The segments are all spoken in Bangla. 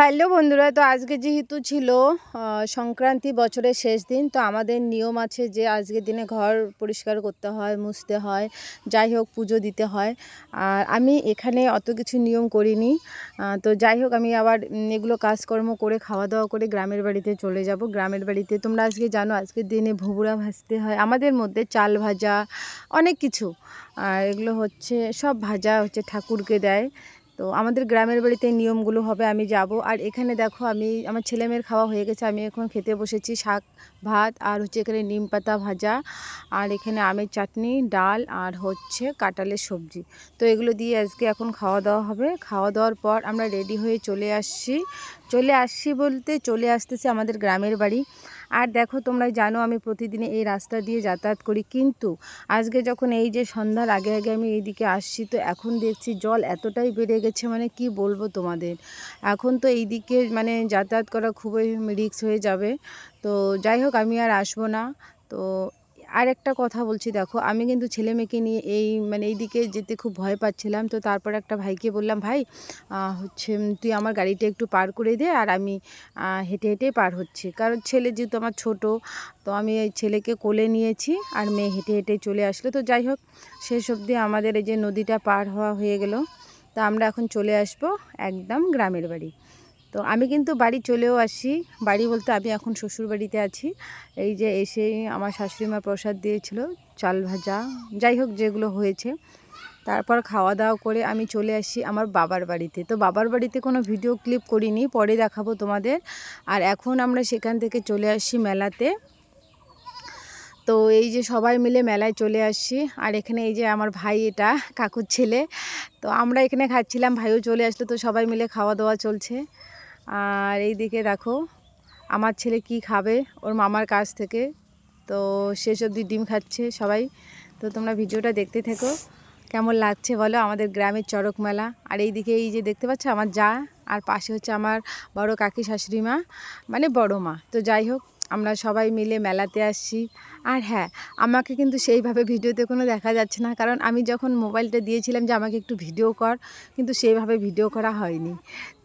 হ্যালো বন্ধুরা, তো আজকে যেহেতু ছিল সংক্রান্তি বছরের শেষ দিন, তো আমাদের নিয়ম আছে যে আজকের দিনে ঘর পরিষ্কার করতে হয়, মুছতে হয়, যাই হোক পুজো দিতে হয়। আর আমি এখানে অত কিছু নিয়ম করিনি। তো যাই হোক, আমি আবার এগুলো কাজকর্ম করে খাওয়া দাওয়া করে গ্রামের বাড়িতে চলে যাব। গ্রামের বাড়িতে তোমরা আজকে জানো, আজকের দিনে ভুবুরা ভাজতে হয়। আমাদের মধ্যে চাল ভাজা, অনেক কিছু। আর এগুলো হচ্ছে, সব ভাজা হচ্ছে ঠাকুরকে দেয়। তো আমাদের গ্রামের বাড়িতে নিয়মগুলো হবে, আমি যাব। আর এখানে দেখো আমি, আমার ছেলেমেয়ের খাওয়া হয়ে গেছে, আমি এখন খেতে বসেছি শাক, ভাত আর হচ্ছে এখানে নিম পাতা ভাজা। আর এখানে আমের চাটনি, ডাল আর হচ্ছে কাঁঠালের সবজি। তো এগুলো দিয়ে আজকে এখন খাওয়া দাওয়া হবে। খাওয়া দাওয়ার পর আমরা রেডি হয়ে চলে আসছি। চলে আসছি বলতে চলে আসতেছি আমাদের গ্রামের বাড়ি। আর দেখো, তোমরা জানো আমি প্রতিদিনে এই রাস্তা দিয়ে যাতায়াত করি। কিন্তু আজকে যখন এই যে সন্ধ্যার আগে আগে আমি এইদিকে আসছি, তো এখন দেখছি জল এতটাই বেড়ে গেছে মানে কি বলব তোমাদের? এখন তো এইদিকে মানে যাতায়াত করা খুবই রিক্স হয়ে যাবে। তো যাই হোক, আমি আর আসব না। তো আর একটা কথা বলছি, দেখো, আমি কিন্তু ছেলে মেয়েকে নিয়ে এই মানে এইদিকে যেতে খুব ভয় পাচ্ছিলাম। তো তারপর একটা ভাইকে বললাম, ভাই হচ্ছে তুই আমার গাড়িটা একটু পার করে দে আর আমি হেঁটে হেঁটে পার হচ্ছি। কারণ ছেলে যেহেতু আমার ছোট, তো আমি এই ছেলেকে কোলে নিয়েছি আর মেয়ে হেঁটে হেঁটে চলে আসলো। তো যাই হোক, শেষ অবধি আমাদের এই যে নদীটা পার হওয়া হয়ে গেল। তা আমরা এখন চলে আসব একদম গ্রামের বাড়ি। তো আমি কিন্তু বাড়ি চলেও আসি। বাড়ি বলতে আমি এখন শ্বশুর বাড়িতে আছি। এই যে এসে আমার শাশুড়ি মা প্রসাদ দিয়েছিল, চাল ভাজা, যাই হোক যেগুলো হয়েছে। তারপর খাওয়া দাওয়া করে আমি চলে আসি আমার বাবার বাড়িতে। তো বাবার বাড়িতে কোনো ভিডিও ক্লিপ করিনি, পরে দেখাবো তোমাদের। আর এখন আমরা সেখান থেকে চলে আসি মেলাতে। তো এই যে সবাই মিলে মেলায় চলে আসছি আর এখানে এই যে আমার ভাই এটা, কাকুর ছেলে। তো আমরা এখানে খাচ্ছিলাম, ভাইও চলে আসলো, তো সবাই মিলে খাওয়া দাওয়া চলছে। আর এই দিকে দেখো, আমার ছেলে কি খাবে ওর মামার কাছ থেকে। তো শেষ অবধি ডিম খাচ্ছে সবাই। তো তোমরা ভিডিওটা দেখতে থেকো। কেমন লাগছে বলো? আমাদের গ্রামের চড়ক মেলা। আর এই দিকে এই যে দেখতে পাচ্ছ, আমার যা। আর পাশে হচ্ছে আমার বড় কাকি শাশুড়ি মা মানে বড় মা। তো যাই হোক আমরা সবাই মিলে মেলাতে আসছি। আর হ্যাঁ আমাকে কিন্তু সেইভাবে ভিডিওতে কোনো দেখা যাচ্ছে না। কারণ আমি যখন মোবাইলটা দিয়েছিলাম যে, আমাকে একটু ভিডিও কর, কিন্তু সেইভাবে ভিডিও করা হয়নি।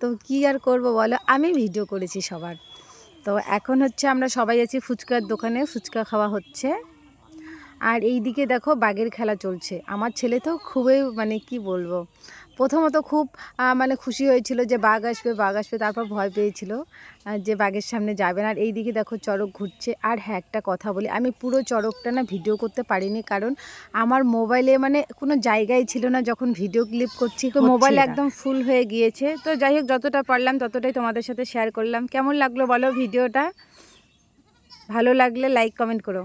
তো কি আর করব বলো? আমি ভিডিও করেছি সবার। তো এখন হচ্ছে আমরা সবাই আছি ফুচকার দোকানে। ফুচকা খাওয়া হচ্ছে। আর এই দিকে দেখো, বাঘের খেলা চলছে। আমার ছেলে তো খুবই মানে কি বলব? প্রথমত খুব মানে খুশি হয়েছিল যে বাঘ আসবে বাঘ আসবে তারপর ভয় পেয়েছিল যে বাঘের সামনে যাবে না। আর এই দিকে দেখো চড়ক ঘুরছে। আর হ্যাঁ একটা কথা বলি আমি পুরো চড়কটা না ভিডিও করতে পারিনি কারণ আমার মোবাইলে মানে কোনো জায়গায় ছিল না যখন ভিডিও ক্লিপ করছি। তো মোবাইল একদম ফুল হয়ে গিয়েছে। তো যাই হোক যতটা পারলাম ততটাই তোমাদের সাথে শেয়ার করলাম। কেমন লাগল বলো ভিডিওটা? ভালো লাগলে লাইক কমেন্ট করো।